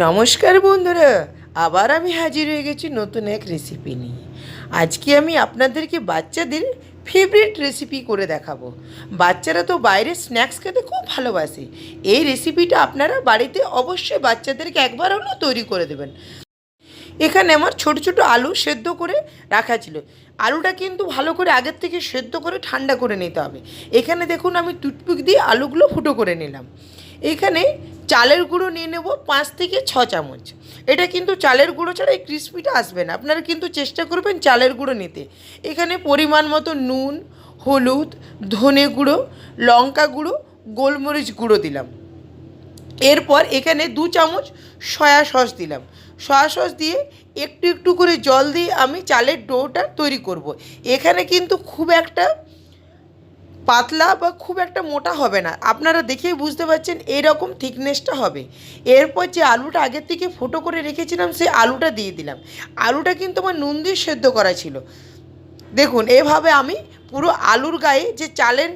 নমস্কার বন্ধুরা, আবার আমি হাজির হয়ে গেছি নতুন এক রেসিপি নিয়ে। আজকে আমি আপনাদেরকে বাচ্চাদের ফেভারিট রেসিপি করে দেখাবো। বাচ্চারা তো বাইরে স্ন্যাক্স খেতে খুব ভালোবাসে। এই রেসিপিটা আপনারা বাড়িতে অবশ্যই বাচ্চাদেরকে একবার হলেও তৈরি করে দেবেন। এখানে আমার ছোট ছোট আলু সেদ্ধ করে রাখা ছিল। আলুটা কিন্তু ভালো করে আগের থেকে সেদ্ধ করে ঠান্ডা করে নিতে হবে। এখানে দেখুন আমি টুথপিক দিয়ে আলুগুলো ফুটো করে নিলাম। এখানে চালের গুঁড়ো নিয়ে নেব পাঁচ থেকে ছ চামচ। এটা কিন্তু চালের গুঁড়ো ছাড়া এই ক্রিসপিটা আসবে না। আপনারা কিন্তু চেষ্টা করবেন চালের গুঁড়ো নিতে। এখানে পরিমাণ মতো নুন, হলুদ, ধনে গুঁড়ো, লঙ্কা গুঁড়ো, গোলমরিচ গুঁড়ো দিলাম। এরপর এখানে দু চামচ সয়া সস দিলাম। সয়া সস দিয়ে একটু একটু করে জল দিয়ে আমি চালের ডোটা তৈরি করব। এখানে কিন্তু খুব একটা পাতলা বা খুব একটা মোটা হবে না। আপনারা দেখেই বুঝতে পারছেন এইরকম থিকনেসটা হবে। এরপর যে আলুটা আগের থেকে ফুটো করে রেখেছিলাম, সেই আলুটা দিয়ে দিলাম। আলুটা কিন্তু আমার নুন দিয়ে সেদ্ধ করা ছিল। দেখুন, এভাবে আমি পুরো আলুর গায়ে যে চালের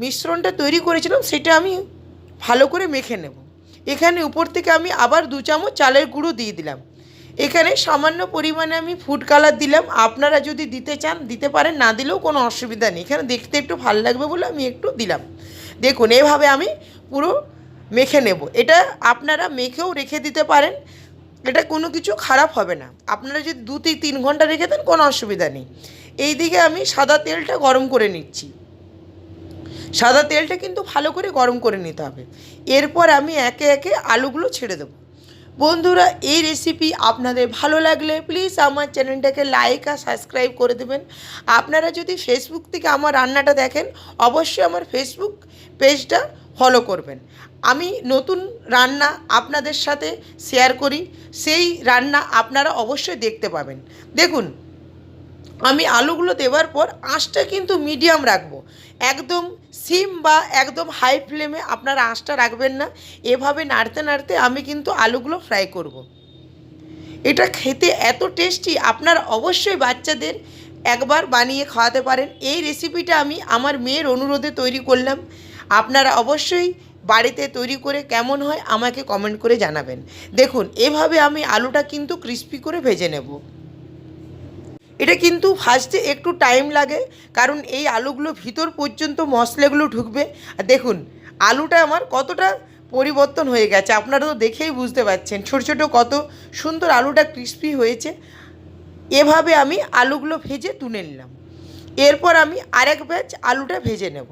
মিশ্রণটা তৈরি করেছিলাম, সেটা আমি ভালো করে মেখে নেব। এখানে উপর থেকে আমি আবার দু চামচ চালের গুঁড়ো দিয়ে দিলাম। এখানে সামান্য পরিমাণে আমি ফুড কালার দিলাম। আপনারা যদি দিতে চান, দিতে পারেন, না দিলেও কোনো অসুবিধা নেই। এখানে দেখতে একটু ভালো লাগবে বলে আমি একটু দিলাম। দেখুন, এভাবে আমি পুরো মেখে নেব। এটা আপনারা মেখেও রেখে দিতে পারেন। এটা কোনো কিছু খারাপ হবে না। আপনারা যদি দু থেকে তিন ঘণ্টা রেখে দেন, কোনো অসুবিধা নেই। এই দিকে আমি সাদা তেলটা গরম করে নিচ্ছি। সাদা তেলটা কিন্তু ভালো করে গরম করে নিতে হবে। এরপর আমি একে একে আলুগুলো ছেড়ে দেবো। বন্ধুরা, এই রেসিপি আপনাদের ভালো লাগলে প্লিজ আমার চ্যানেলটাকে লাইক আর সাবস্ক্রাইব করে দেবেন। আপনারা যদি ফেসবুক থেকে আমার রান্নাটা দেখেন, অবশ্যই আমার ফেসবুক পেজটা ফলো করবেন। আমি নতুন রান্না আপনাদের সাথে শেয়ার করি, সেই রান্না আপনারা অবশ্যই দেখতে পাবেন। দেখুন আমি আলুগুলো দেওয়ার পর আঁচটা কিন্তু মিডিয়াম রাখব। একদম সিম বা একদম হাই ফ্লেমে আপনারা আঁচটা রাখবেন না। এভাবে নাড়তে নাড়তে আমি কিন্তু আলুগুলো ফ্রাই করব। এটা খেতে এত টেস্টি আপনারা অবশ্যই বাচ্চাদের একবার বানিয়ে খাওয়াতে পারেন। এই রেসিপিটা আমি আমার মেয়ের অনুরোধে তৈরি করলাম। আপনারা অবশ্যই বাড়িতে তৈরি করে কেমন হয় আমাকে কমেন্ট করে জানাবেন। দেখুন, এভাবে আমি আলুটা কিন্তু ক্রিস্পি করে ভেজে নেব। এটা কিন্তু ফার্স্টে একটু টাইম লাগে, কারণ এই আলুগুলো ভিতর পর্যন্ত মশলাগুলো ঢুকবে। আর দেখুন, আলুটা আমার কতটা পরিবর্তন হয়ে গেছে, আপনারা তো দেখেই বুঝতে পারছেন, ছোটো ছোটো কত সুন্দর আলুটা ক্রিস্পি হয়েছে। এভাবে আমি আলুগুলো ভেজে তুলে নিলাম। এরপর আমি আরেক ব্যাচ আলুটা ভেজে নেব।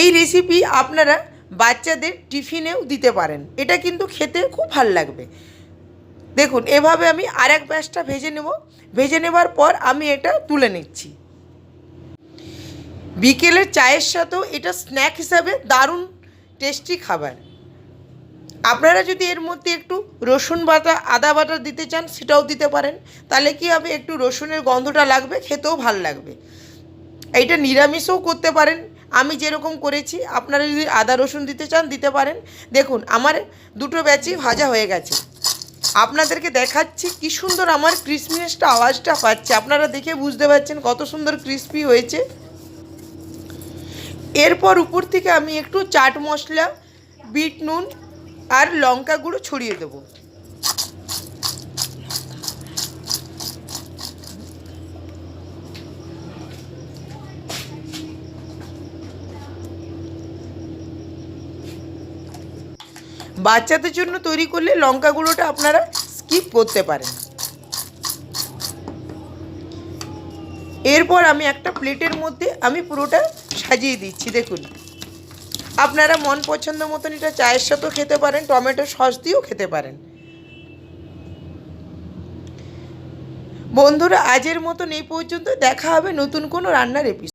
এই রেসিপি আপনারা বাচ্চাদের টিফিনেও দিতে পারেন। এটা কিন্তু খেতে খুব ভালো লাগবে। দেখুন, এভাবে আমি আর এক ব্যাচটা ভেজে নেব। ভেজে নেবার পর আমি এটা তুলে নিচ্ছি। বিকেলের চায়ের সাথেও এটা স্ন্যাক হিসাবে দারুণ টেস্টি খাবার। আপনারা যদি এর মধ্যে একটু রসুন বাটা, আদা বাটা দিতে চান, সেটাও দিতে পারেন। তাহলে কি হবে, একটু রসুনের গন্ধটা লাগবে, খেতেও ভালো লাগবে। এটা নিরামিষও করতে পারেন। আমি যেরকম করেছি, আপনারা যদি আদা রসুন দিতে চান, দিতে পারেন। দেখুন, আমার দুটো ব্যাচই ভাজা হয়ে গেছে। আপনাদেরকে দেখাচ্ছি কি সুন্দর আমার ক্রিসমিনেসটা আওয়াজটা পাচ্ছে। আপনারা দেখে বুঝতে পারছেন কত সুন্দর ক্রিসপি হয়েছে। এরপর উপর থেকে আমি একটু চাট মশলা, বিট নুন আর লঙ্কা গুঁড়ো ছড়িয়ে দেবো। বাচ্চাদের জন্য তৈরি করলে লঙ্কা গুঁড়োটা আপনারা স্কিপ করতে পারেন। এরপর আমি একটা প্লেটের মধ্যে আমি পুরোটা সাজিয়ে দিচ্ছি, দেখুন। আপনারা মন পছন্দ মতন এটা চায়ের সাথেও খেতে পারেন, টমেটো সস দিয়েও খেতে পারেন। বন্ধুরা, আজের মতন এই পর্যন্ত দেখা হবে নতুন কোনো রান্নার এপিসোড